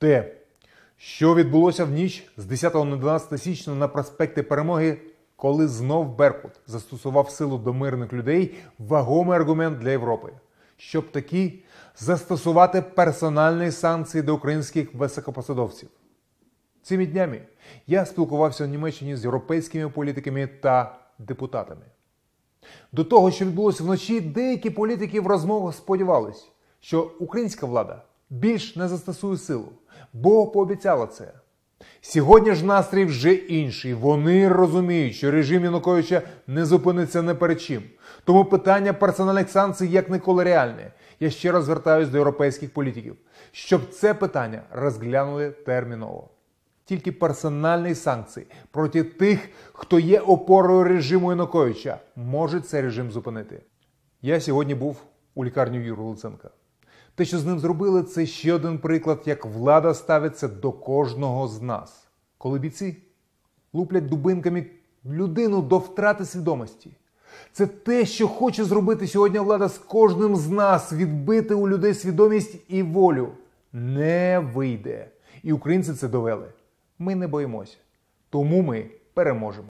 Те, що відбулося в ніч з 10 на 12 січня на проспекті Перемоги, коли знов Беркут застосував силу до мирних людей, вагомий аргумент для Європи, щоб таки застосувати персональні санкції до українських високопосадовців. Цими днями я спілкувався в Німеччині з європейськими політиками та депутатами. До того, що відбулося вночі, деякі політики в розмовах сподівались, що українська влада більш не застосує силу, бо пообіцяла це. Сьогодні ж настрій вже інший. Вони розуміють, що режим Януковича не зупиниться не перед чим. Тому питання персональних санкцій як ніколи реальне. Я ще раз звертаюсь до європейських політиків, щоб це питання розглянули терміново. Тільки персональні санкції проти тих, хто є опорою режиму Януковича, може цей режим зупинити. Я сьогодні був у лікарні Юрія Луценка. Те, що з ним зробили, це ще один приклад, як влада ставиться до кожного з нас. Коли бійці луплять дубинками людину до втрати свідомості. Це те, що хоче зробити сьогодні влада з кожним з нас, відбити у людей свідомість і волю. Не вийде. І українці це довели. Ми не боїмося. Тому ми переможемо.